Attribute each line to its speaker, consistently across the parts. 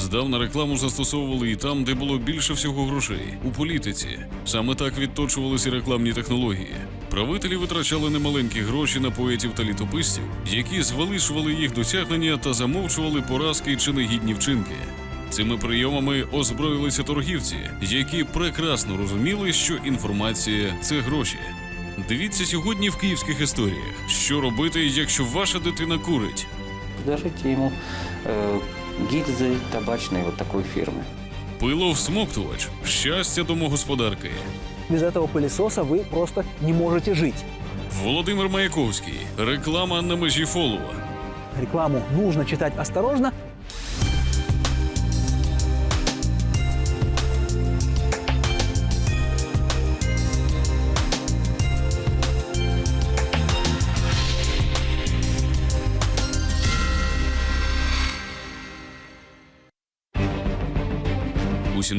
Speaker 1: Здавна рекламу застосовували і там, де було більше всього грошей у політиці. Саме так відточувалися рекламні технології. Правителі витрачали немаленькі гроші на поетів та літописців, які звеличували їх досягнення та замовчували поразки чи негідні вчинки. Цими прийомами озброїлися торгівці, які прекрасно розуміли, що інформація це гроші. Дивіться сьогодні в київських історіях, що робити, якщо ваша дитина курить.
Speaker 2: Предложите ему э, гильзы табачной вот такой фирмы.
Speaker 1: Пило всмоктувач, щастя домогосподарки.
Speaker 3: Без этого пылесоса вы просто не можете жить.
Speaker 1: Володимир Маяковський. Реклама на межі фолу.
Speaker 3: Рекламу нужно читать осторожно.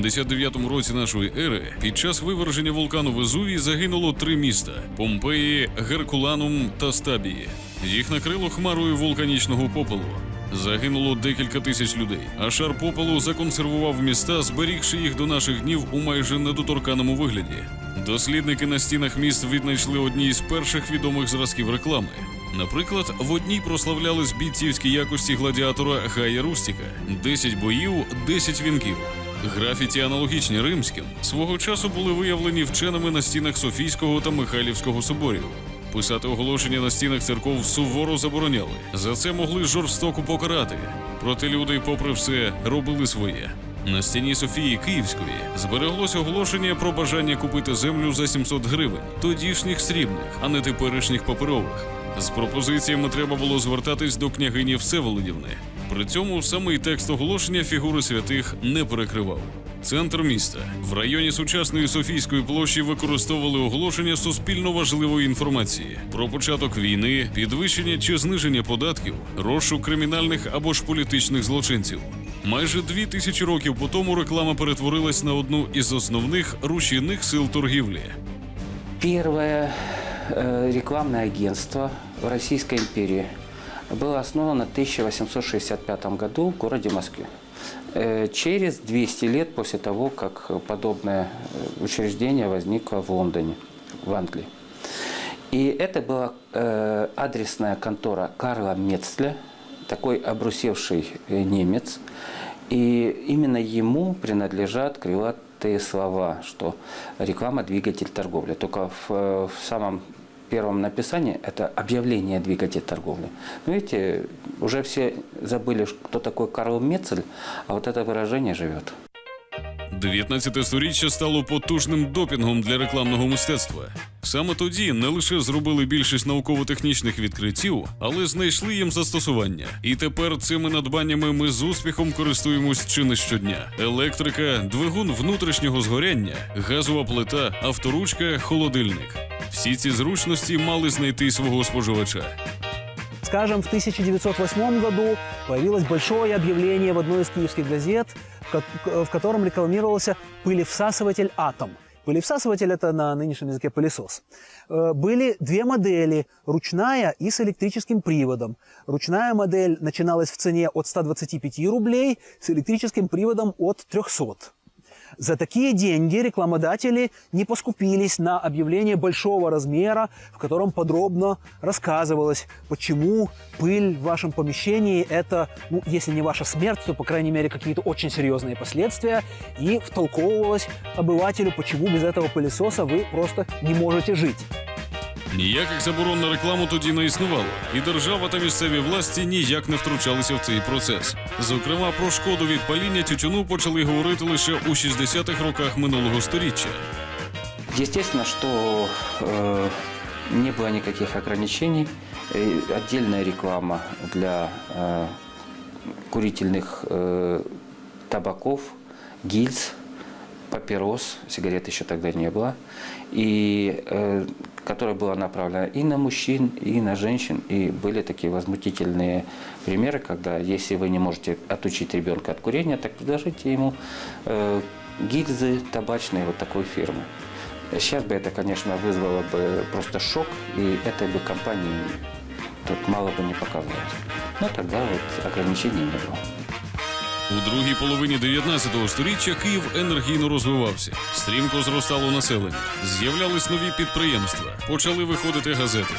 Speaker 1: У 79-му році нашої ери під час виверження вулкану Везувій загинуло три міста: Помпеї, Геркуланум та Стабії. Їх накрило хмарою вулканічного попелу. Загинуло декілька тисяч людей, а шар попелу законсервував міста, зберігши їх до наших днів у майже недоторканому вигляді. Дослідники на стінах міст віднайшли одні з перших відомих зразків реклами. Наприклад, в одній прославлялись бійцівські якості гладіатора Гая Рустіка: 10 боїв, 10 вінків. Графіті, аналогічні римським, свого часу були виявлені вченими на стінах Софійського та Михайлівського соборів. Писати оголошення на стінах церков суворо забороняли. За це могли жорстоко покарати. Проте люди, попри все, робили своє. На стіні Софії Київської збереглося оголошення про бажання купити землю за 700 гривень, тодішніх срібних, а не теперішніх паперових. З пропозиціями треба було звертатись до княгині Всеволодівни. При цьому самий текст оголошення фігури святих не перекривав. Центр міста в районі сучасної Софійської площі використовували оголошення суспільно важливої інформації про початок війни, підвищення чи зниження податків, розшук кримінальних або ж політичних злочинців. Майже дві тисячі років по тому реклама перетворилась на одну із основних рушійних сил торгівлі.
Speaker 2: Первое э, рекламное агентство в Российской империи было основано в 1865 году в городе Москве. Э, Через 200 лет после того, как подобное э, учреждение возникло в Лондоне, в Англии. И это была э, адресная контора Карла Мецля, такой обрусевший немец. И именно ему принадлежат крылатые слова, что реклама – двигатель торговли. Только в, в самом первом написании это объявление двигатель торговли. Но видите, уже все забыли, кто такой Карл Мецель, а вот это выражение живет.
Speaker 1: 19 сторіччя стало потужним допінгом для рекламного мистецтва. Саме тоді не лише зробили більшість науково-технічних відкриттів, але знайшли їм застосування. І тепер цими надбаннями ми з успіхом користуємось чи не щодня: електрика, двигун внутрішнього згоряння, газова плита, авторучка, холодильник. Всі ці зручності мали знайти свого споживача.
Speaker 3: Скажем, в 1908 году появилось большое объявление в одной из киевских газет, в ко- в котором рекламировался пылевсасыватель «Атом». Пылевсасыватель – это на нынешнем языке пылесос. Э, Были две модели – ручная и с электрическим приводом. Ручная модель начиналась в цене от 125 рублей, с электрическим приводом от 300. За такие деньги рекламодатели не поскупились на объявление большого размера, в котором подробно рассказывалось, почему пыль в вашем помещении – это, ну, если не ваша смерть, то, по крайней мере, какие-то очень серьезные последствия, и втолковывалось обывателю, почему без этого пылесоса вы просто не можете жить.
Speaker 1: Ніяких заборон на рекламу тоді не існувало, і держава та місцеві власті ніяк не втручалися в цей процес. Зокрема, про шкоду від паління тютюну почали говорити лише у 60-х роках минулого століття.
Speaker 2: Естественно, что э, не было никаких ограничений. Э, отдельная реклама для э, курительных э, табаков, гильз, папирос, сигарет еще тогда не было, и э, которая была направлена и на мужчин, и на женщин. И были такие возмутительные примеры, когда если вы не можете отучить ребенка от курения, так предложите ему э, гильзы табачные вот такой фирмы. Сейчас бы это, конечно, вызвало бы просто шок, и этой бы компании тут мало бы не показалось. Но тогда вот ограничений не было.
Speaker 1: У другій половині 19 століття Київ енергійно розвивався, стрімко зростало населення, з'являлись нові підприємства, почали виходити газети.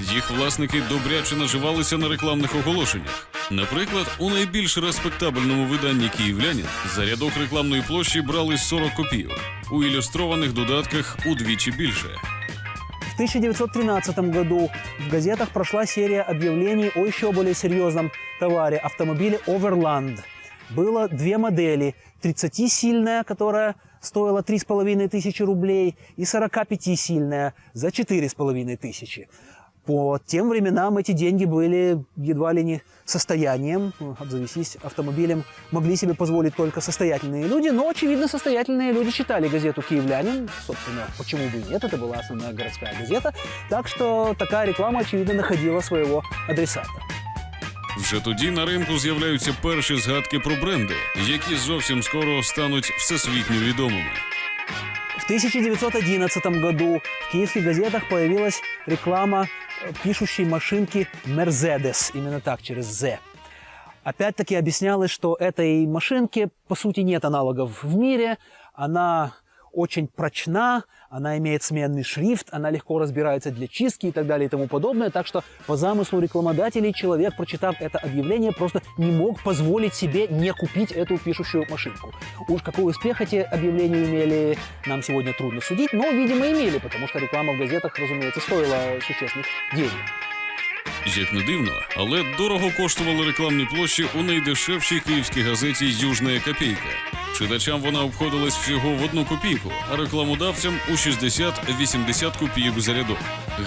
Speaker 1: Їх власники добряче наживалися на рекламних оголошеннях. Наприклад, у найбільш респектабельному виданні Київлянин за рядок рекламної площі брали 40 копійок, у ілюстрованих додатках удвічі більше.
Speaker 3: В 1913 году в газетах прошла серия объявлений о еще более серьезном товаре – автомобиле «Оверланд» Было две модели – 30-сильная, которая стоила 3,5 тысячи рублей, и 45-сильная за 4,5 тысячи. По тем временам эти деньги были едва ли не состоянием. Ну, Обзавестись автомобилем могли себе позволить только состоятельные люди, но, очевидно, состоятельные люди читали газету «Киевлянин». Собственно, почему бы и нет, это была основная городская газета. Так что такая реклама, очевидно, находила своего адресата.
Speaker 1: Вже тоді на ринку з'являються перші згадки про бренди, які зовсім скоро стануть всесвітньо відомими.
Speaker 3: В 1911 году в киевских газетах появилась реклама э, пишущей машинки Mercedes, именно так, через «З». Опять-таки объяснялось, что этой машинке, по сути, нет аналогов в мире. Она очень прочна, она имеет сменный шрифт, она легко разбирается для чистки и так далее и тому подобное. Так что по замыслу рекламодателей человек, прочитав это объявление, просто не мог позволить себе не купить эту пишущую машинку. Уж какой успех эти объявления имели, нам сегодня трудно судить, но, видимо, имели, потому что реклама в газетах, разумеется, стоила существенных денег.
Speaker 1: Як не дивно, але дорого коштували рекламні площі у найдешевшій київській газеті Южна копійка. Читачам вона обходилась всього в одну копійку, а рекламодавцям у 60-80 копійок за рядок.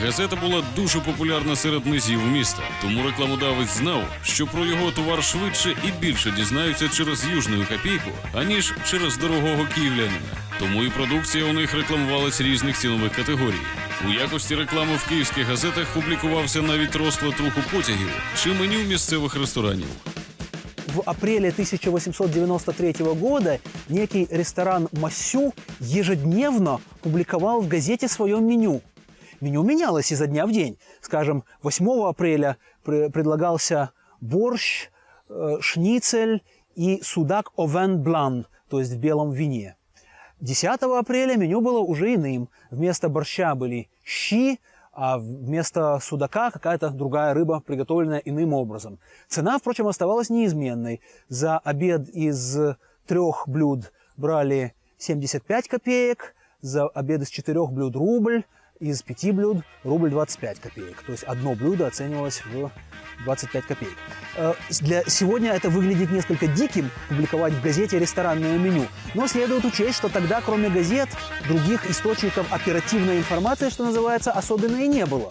Speaker 1: Газета була дуже популярна серед низів міста, тому рекламодавець знав, що про його товар швидше і більше дізнаються через южну копійку, аніж через дорогого київлянина. Тому і продукція у них рекламувалась різних цінових категорій. У якості реклами в київських газетах публікувався навіть розклад руху потягів чи меню місцевих ресторанів.
Speaker 3: В апреле 1893 года некий ресторан «Массю» ежедневно публиковал в газете свое меню. Меню менялось изо дня в день. Скажем, 8 апреля предлагался борщ, э, шницель и судак овен блан, то есть в белом вине. 10 апреля меню было уже иным. Вместо борща были щи, а вместо судака какая-то другая рыба, приготовленная иным образом. Цена, впрочем, оставалась неизменной. За обед из трех блюд брали 75 копеек, за обед из четырех блюд рубль, из пяти блюд рубль 25 копеек. То есть одно блюдо оценивалось в 25 копеек. Э, Для сегодня это выглядит несколько диким публиковать в газете ресторанное меню. Но следует учесть, что тогда, кроме газет, других источников оперативной информации, что называется, особенно и не было.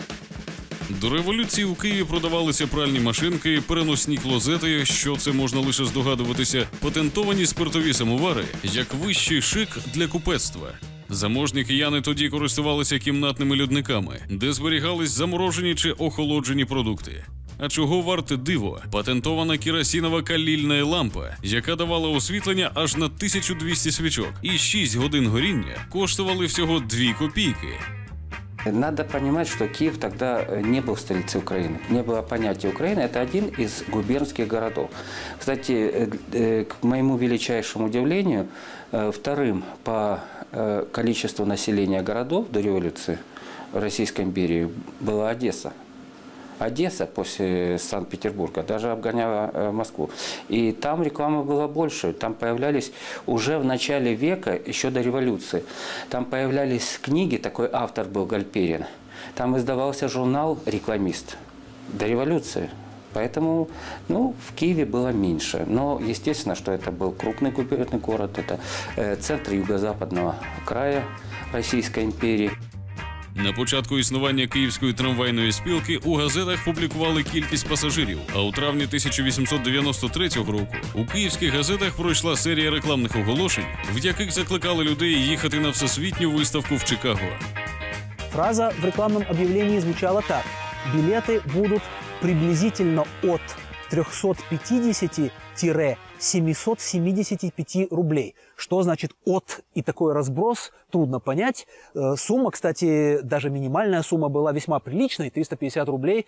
Speaker 1: До революції у Києві продавалися пральні машинки, переносні клозети, що це можна лише здогадуватися, патентовані спиртові самовари як вищий шик для купецтва. Заможні кияни тоді користувалися кімнатними льодниками, де зберігались заморожені чи охолоджені продукти. А чого варте диво? Патентована керосінова калільна лампа, яка давала освітлення аж на 1200 свічок, і 6 годин горіння коштували всього 2 копійки.
Speaker 2: Надо понимать, что Киев тогда э, не был столицей Украины. Не было понятия Украины. Это один из губернских городов. Кстати, э, э, к моему величайшему удивлению, э, вторым по э, количеству населения городов до революции в Российской империи была Одесса. Одесса после Санкт-Петербурга даже обгоняла э, Москву. И там реклама была больше. Там появлялись уже в начале века, еще до революции, там появлялись книги, такой автор был Гальперин. Там издавался журнал «Рекламист» до революции. Поэтому ну, в Киеве было меньше. Но естественно, что это был крупный губернский город, это э, центр юго-западного края Российской империи.
Speaker 1: На початку існування Київської трамвайної спілки у газетах публікували кількість пасажирів. А у травні 1893 року у київських газетах пройшла серія рекламних оголошень, в яких закликали людей їхати на всесвітню виставку в Чикаго.
Speaker 3: Фраза в рекламном объявлении звучала так. Билеты будут приблизительно от 350-775 рублей. Что значит от и такой разброс, трудно понять. Э, Сумма, кстати, даже минимальная сумма была весьма приличной. 350 рублей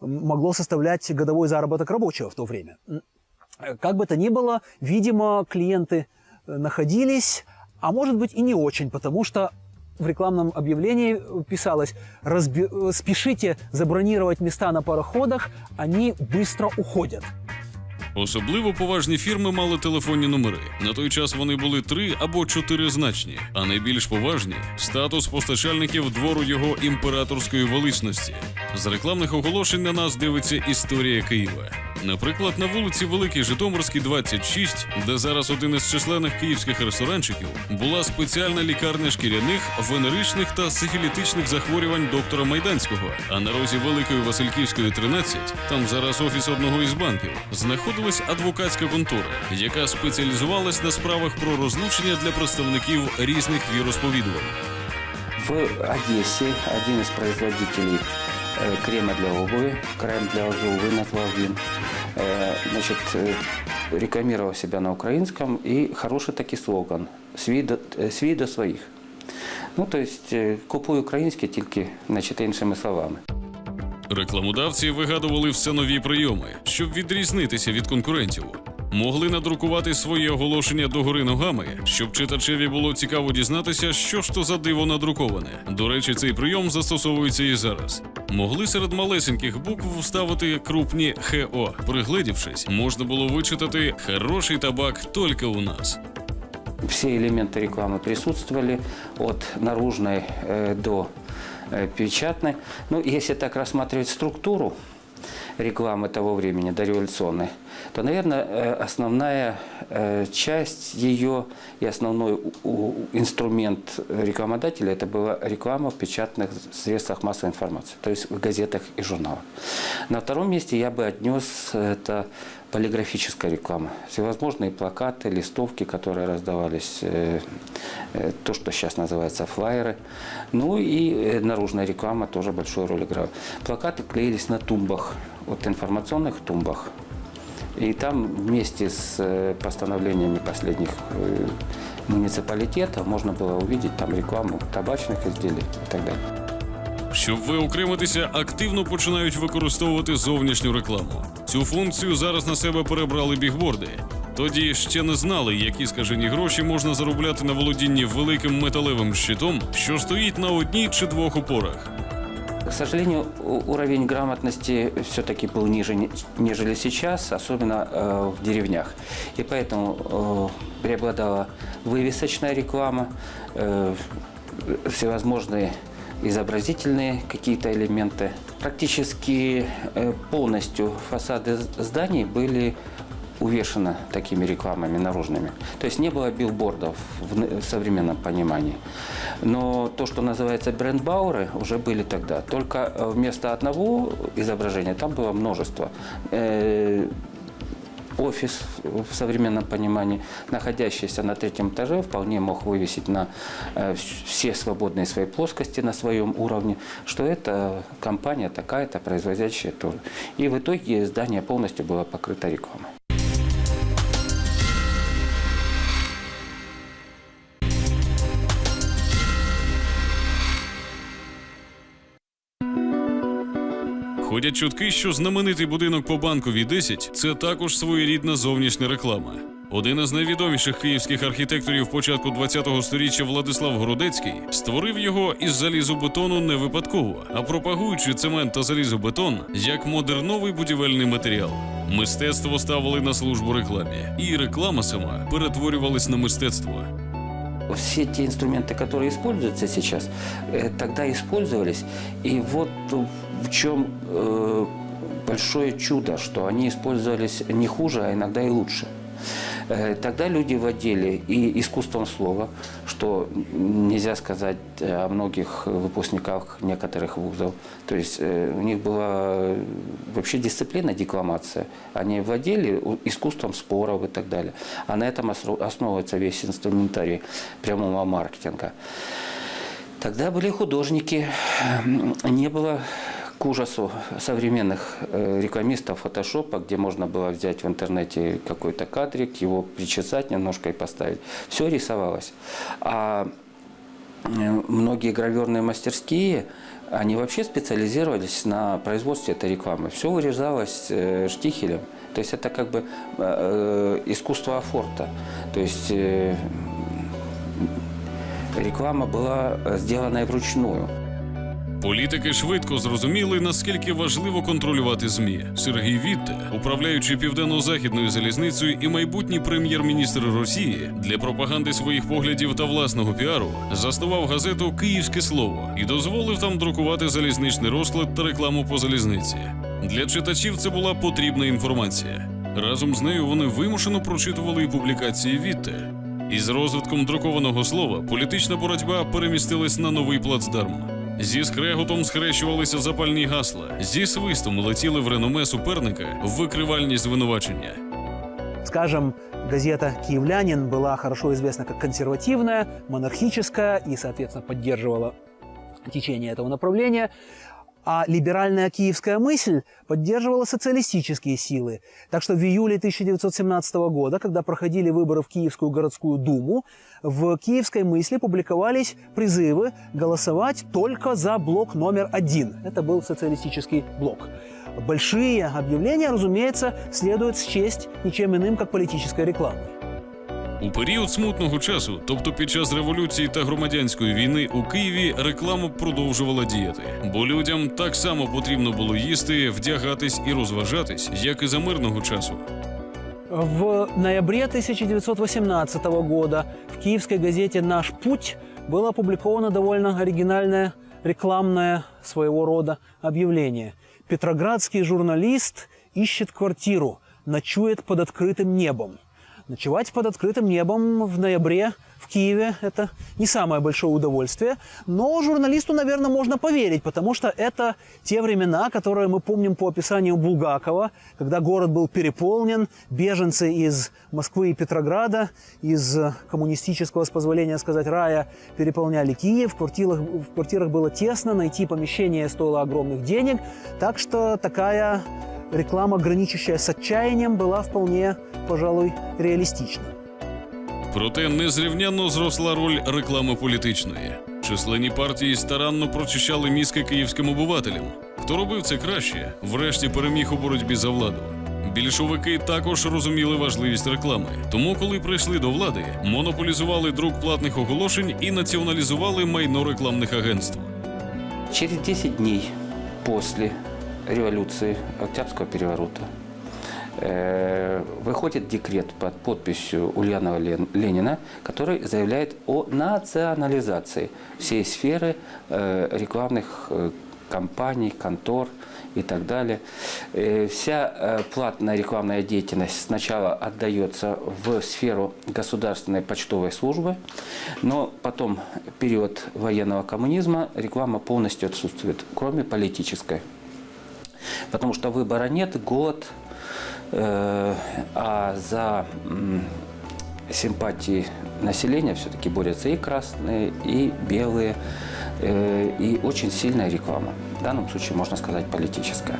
Speaker 3: могло составлять годовой заработок рабочего в то время. Э, Как бы то ни было, видимо, клиенты э, находились, а может быть и не очень, потому что в рекламном объявлении писалось «Разби- «Спешите забронировать места на пароходах, они быстро уходят».
Speaker 1: Особливо поважні фірми мали телефонні номери. На той час вони були три або чотиризначні, а найбільш поважні статус постачальників двору його імператорської величності. З рекламних оголошень на нас дивиться історія Києва. Наприклад, на вулиці Великий Житомирський, 26, де зараз один із численних київських ресторанчиків, була спеціальна лікарня шкіряних, венеричних та сифілітичних захворювань доктора Майданського. А на розі Великої Васильківської, 13, там зараз офіс одного із банків, знаходилась адвокатська контора, яка спеціалізувалась на справах про розлучення для представників різних віросповідувань.
Speaker 2: В Одессе один из производителей э, крема для обуви, крем для обуви назвал він, значит, э, рекламировал себя на украинском и хороший такий слоган «Свій до, э, свій до своїх». Ну, то есть, э, купуй українське тільки, значить, іншими словами.
Speaker 1: Рекламодавці вигадували все нові прийоми, щоб відрізнитися від конкурентів. Могли надрукувати свої оголошення догори ногами, щоб читачеві було цікаво дізнатися, що ж то за диво надруковане. До речі, цей прийом застосовується і зараз. Могли серед малесеньких букв вставити крупні ХО. Приглядівшись, можна було вичитати хороший табак тільки у нас.
Speaker 2: Все элементы рекламы присутствовали, от наружной э, до э, печатной. Ну, если так рассматривать структуру рекламы того времени, дореволюционной, то, наверное, э, основная э, часть ее и основной инструмент рекламодателя это была реклама в печатных средствах массовой информации, то есть в газетах и журналах. На втором месте я бы отнес это полиграфическая реклама. Всевозможные плакаты, листовки, которые раздавались, э, э, то, что сейчас называется флайеры. Ну и э, наружная реклама тоже большую роль играла. Плакаты клеились на тумбах, вот информационных тумбах. И там вместе с э, постановлениями последних э, муниципалитетов можно было увидеть там рекламу табачных изделий и так далее.
Speaker 1: Щоб виокремитися, активно починають використовувати зовнішню рекламу. Цю функцію зараз на себе перебрали бігборди. Тоді ще не знали, які скажені гроші можна заробляти на володінні великим металевим щитом, що стоїть на одній чи двох опорах.
Speaker 2: К сожалению, у- уровень грамотности все-таки был ниже, не- нежели сейчас, особенно э, в деревнях. И поэтому э, преобладала вывесочная реклама, э, всевозможные изобразительные какие-то элементы. Практически э, полностью фасады з- зданий были увешаны такими рекламами наружными. То есть не было билбордов в, современном понимании. Но то, что называется брендбауры, уже были тогда. Только э, вместо одного изображения там было множество. Э, Офис в современном понимании, находящийся на третьем этаже, вполне мог вывесить на э, вс- все свободные свои плоскости на своем уровне, что это компания такая-то, производящая то. И в итоге здание полностью было покрыто рекламой.
Speaker 1: Ходять чутки, що знаменитий будинок по банковій 10 – це також своєрідна зовнішня реклама. Один із найвідоміших київських архітекторів початку ХХ століття Владислав Городецький створив його із залізобетону не випадково, а пропагуючи цемент та залізобетон як модерновий будівельний матеріал. Мистецтво ставили на службу рекламі, і реклама сама перетворювалась на мистецтво.
Speaker 2: все те инструменты, которые используются сейчас, э, тогда использовались. И вот в чем э, большое чудо, что они использовались не хуже, а иногда и лучше. Э, Тогда люди владели и искусством слова, что нельзя сказать о многих выпускниках некоторых вузов. То есть э, у них была вообще дисциплина декламация. Они владели искусством споров и так далее. А на этом основывается весь инструментарий прямого маркетинга. Тогда были художники, не было к ужасу современных э, рекламистов фотошопа, где можно было взять в интернете какой-то кадрик, его причесать немножко и поставить. Все рисовалось. А э, многие граверные мастерские, они вообще специализировались на производстве этой рекламы. Все вырезалось э, штихелем. То есть это как бы э, искусство афорта. То есть э, реклама была э, сделана вручную.
Speaker 1: Політики швидко зрозуміли, наскільки важливо контролювати ЗМІ. Сергій Вітте, управляючи південно-західною залізницею і майбутній прем'єр-міністр Росії, для пропаганди своїх поглядів та власного піару заснував газету Київське слово і дозволив там друкувати залізничний розклад та рекламу по залізниці. Для читачів це була потрібна інформація. Разом з нею вони вимушено прочитували і публікації Вітте. Із розвитком друкованого слова політична боротьба перемістилась на новий плацдарм. Зі скреготом схрещувалися запальні гасла, зі свистом летіли в реноме суперника викривальні звинувачення.
Speaker 3: Скажем, газета «Киевлянин» была хорошо известна как консервативная, монархическая и, соответственно, поддерживала течение этого направления. А либеральная киевская мысль поддерживала социалистические силы. Так что в июле 1917 года, когда проходили выборы в Киевскую городскую думу, в киевской мысли публиковались призывы голосовать только за блок номер один. Это был социалистический блок. Большие объявления, разумеется, следует счесть ничем иным, как политической рекламой.
Speaker 1: У період смутного часу, тобто під час революції та громадянської війни, у Києві реклама продовжувала діяти, бо людям так само потрібно було їсти, вдягатись і розважатись, як і за мирного часу.
Speaker 3: В ноябре 1918 года в киевской газете «Наш путь» было опубликовано довольно оригинальное рекламное своего рода объявление. Петроградский журналист ищет квартиру, ночует под открытым небом. Ночевать под открытым небом в ноябре в Киеве – это не самое большое удовольствие, но журналисту, наверное, можно поверить, потому что это те времена, которые мы помним по описанию Булгакова, когда город был переполнен, беженцы из Москвы и Петрограда, из коммунистического, с позволения сказать, рая переполняли Киев, в квартирах, в квартирах было тесно, найти помещение стоило огромных денег, так что такая реклама, граничащая с отчаянием, была вполне, пожалуй, реалистична.
Speaker 1: Проте незрівнянно зросла роль реклами політичної. Численні партії старанно прочищали мізки київським обивателям. Хто робив це краще, врешті переміг у боротьбі за владу. Більшовики також розуміли важливість реклами. Тому, коли прийшли до влади, монополізували друк платних оголошень і націоналізували майно рекламних агентств.
Speaker 2: Через 10 дней после революции, Октябрьского переворота, э, выходит декрет под подписью Ульянова Лен- Ленина, который заявляет о национализации всей сферы э, рекламных э, компаний, контор и так далее. Вся платная рекламная деятельность сначала отдается в сферу государственной почтовой службы, но потом, период военного коммунизма, реклама полностью отсутствует, кроме политической. Потому что выбора нет, голод, э, а за м, симпатии населения все-таки борются и красные, и белые, э, и очень сильная реклама. В данном случае можно сказать политическая.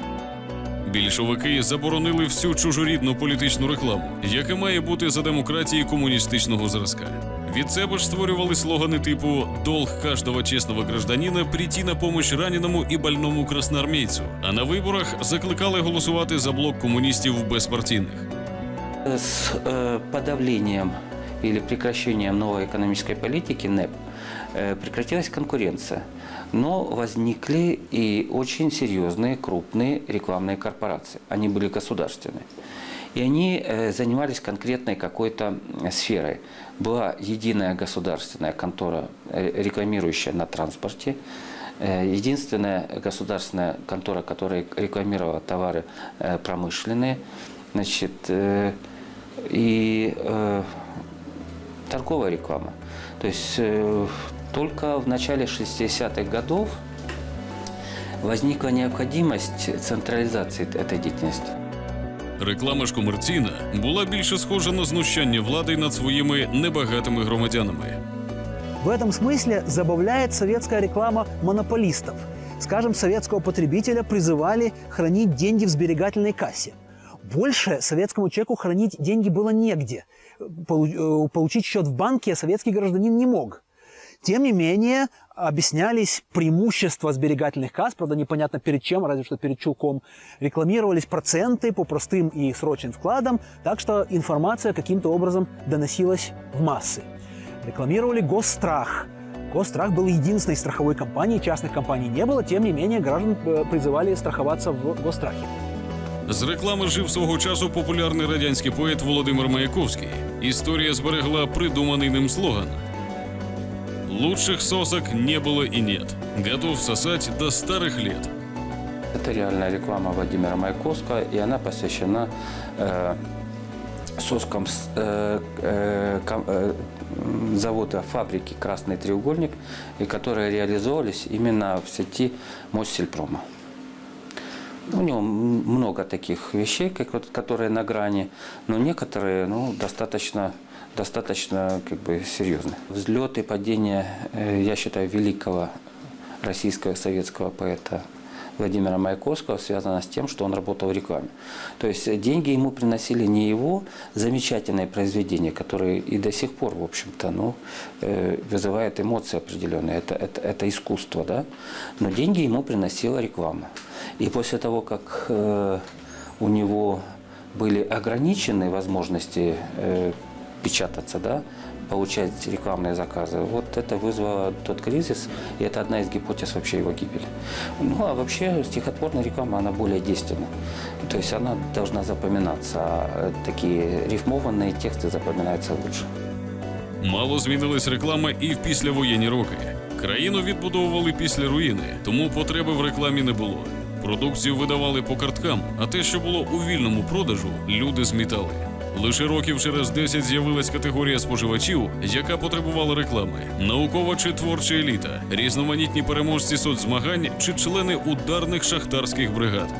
Speaker 1: Більшовики заборонили всю чужорідну політичну рекламу, яка має бути за демократії комуністичного зразка. Від себе ж створювали слогани типу «Долг каждого чесного гражданина прийти на помощь раненому і больному красноармійцю», а на виборах закликали голосувати за блок комуністів безпартійних.
Speaker 2: С э, подавлением или прекращением новой экономической политики НЭП э, прекратилась конкуренция. Но возникли и очень серьезные крупные рекламные корпорации. Они были государственные. И они э, занимались конкретной какой-то м, сферой. Была единая государственная контора, э, рекламирующая на транспорте, Э, Единственная государственная контора, которая рекламировала товары э, промышленные, значит, э, и э, торговая реклама. То есть э, только в начале 60-х годов возникла необходимость централизации этой деятельности.
Speaker 1: Реклама ж комерційна була більше схожа на знущання влади над своїми небагатими громадянами.
Speaker 3: В этом смысле забавляет советская реклама монополистов. Скажем, советского потребителя призывали хранить деньги в сберегательной кассе. Больше советскому человеку хранить деньги было негде. Полу- э, Получить счет в банке советский гражданин не мог. Тем не менее, объяснялись преимущества сберегательных касс, правда, непонятно перед чем, разве что перед чулком. Рекламировались проценты по простым и срочным вкладам, так что информация каким-то образом доносилась в массы. Рекламировали госстрах. Госстрах был единственной страховой компанией, частных компаний не было, тем не менее граждан э, призывали страховаться в госстрахе.
Speaker 1: З реклами жив свого часу популярний радянський поет Володимир Маяковський. Історія зберегла придуманий ним слоган. Лучших сосок не было и нет. Готов сосать до старых лет.
Speaker 2: Это реальная реклама Владимира Маяковского, и она посвящена э, соскам э, э, э, завода фабрики «Красный треугольник», и которые реализовывались именно в сети Моссельпрома. У него много таких вещей, которые на грани, но некоторые ну, достаточно, достаточно как бы, серьезные. Взлет и падение, э, я считаю, великого российского советского поэта Владимира Маяковского связано с тем, что он работал в рекламе. То есть деньги ему приносили не его замечательные произведения, которые и до сих пор, в общем-то, ну, э, вызывают эмоции определенные. Это, это, это искусство, да? Но деньги ему приносила реклама. И после того, как э, у него были ограничены возможности э, печататься, да, получать рекламные заказы. Вот это вызвало тот кризис, и это одна из гипотез вообще его гибели. Ну, а вообще стихотворная реклама, она более действенна. То есть она должна запоминаться, а такие рифмованные тексты запоминаются лучше.
Speaker 1: Мало змінилась реклама і в післявоєнні роки. Країну відбудовували після руїни, тому потреби в рекламі не було. Продукцію видавали по карткам, а те, що було у вільному продажу, люди змітали. Лише років через 10 з'явилась категорія споживачів, яка потребувала реклами: наукова чи творча еліта, різноманітні переможці соцзмагань чи члени ударних шахтарських бригад.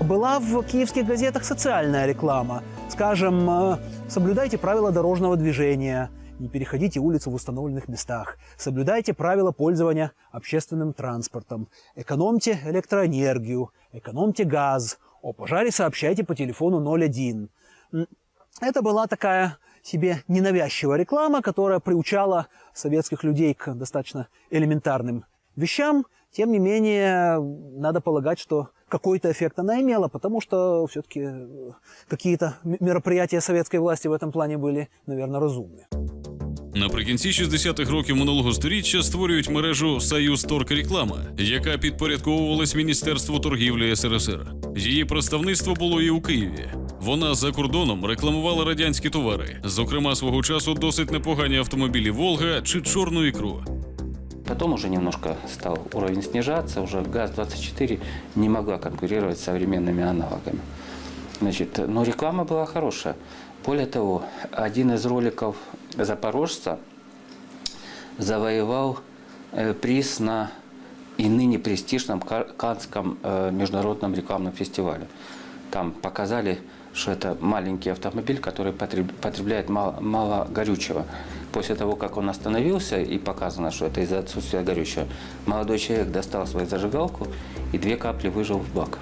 Speaker 3: Была в киевских газетах социальная реклама. Скажем, э, соблюдайте правила дорожного движения, не переходите улицу в установленных местах, соблюдайте правила пользования общественным транспортом, экономьте электроэнергию, экономьте газ, о пожаре сообщайте по телефону 01. М, Это была такая себе ненавязчивая реклама, которая приучала советских людей к достаточно элементарным вещам. Тем не менее, надо полагать, что какой-то эффект она имела, потому что все-таки какие-то м- мероприятия советской власти в этом плане были, наверное, разумны.
Speaker 1: Наприкінці 60-х років минулого століття створюють мережу Союз Торгреклама, яка підпорядковувалась Міністерству торгівлі СРСР. Її представництво було і у Києві. Вона за кордоном рекламувала радянські товари, зокрема свого часу досить непогані автомобілі Волга чи чорну ікру.
Speaker 2: Потом уже немножко стал уровень снижаться, уже ГАЗ-24 не могла конкурировать с современными аналогами. Значит, но реклама была хорошая. Более того, один из роликов «Запорожца» завоевал э, приз на и ныне престижном Ка- Канском э, международном рекламном фестивале. Там показали, что это маленький автомобиль, который потреб- потребляет мало, мало горючего. После того, как он остановился и показано, что это из-за отсутствия горючего, молодой человек достал свою зажигалку и две капли выжил в бак.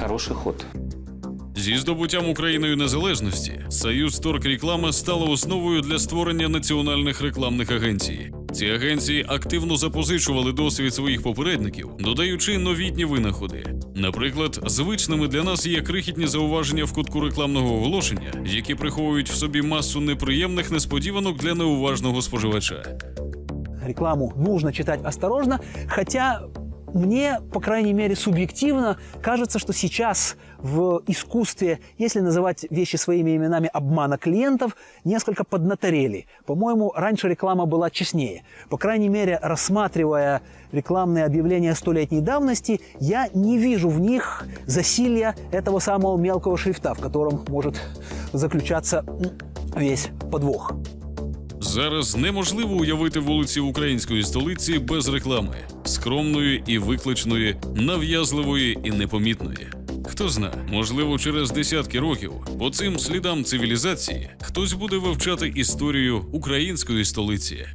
Speaker 2: Хороший ход.
Speaker 1: Зі здобуттям Україною незалежності Союз Торгреклама стала основою для створення національних рекламних агенцій. Ці агенції активно запозичували досвід своїх попередників, додаючи новітні винаходи. Наприклад, звичними для нас є крихітні зауваження в кутку рекламного оголошення, які приховують в собі масу неприємних несподіванок для неуважного споживача.
Speaker 3: Рекламу нужно читать осторожно, хотя мне, по крайней мере, субъективно кажется, что сейчас в искусстве, если называть вещи своими именами обмана клиентов, несколько поднаторели. По-моему, раньше реклама была честнее. По крайней мере, рассматривая рекламные объявления столетней давности, я не вижу в них засилья этого самого мелкого шрифта, в котором может заключаться весь подвох.
Speaker 1: Зараз неможливо уявити вулиці української столиці без реклами, скромної і викличної, нав'язливої і непомітної. Хто зна, можливо, через десятки років по цим слідам цивілізації хтось буде вивчати історію української столиці.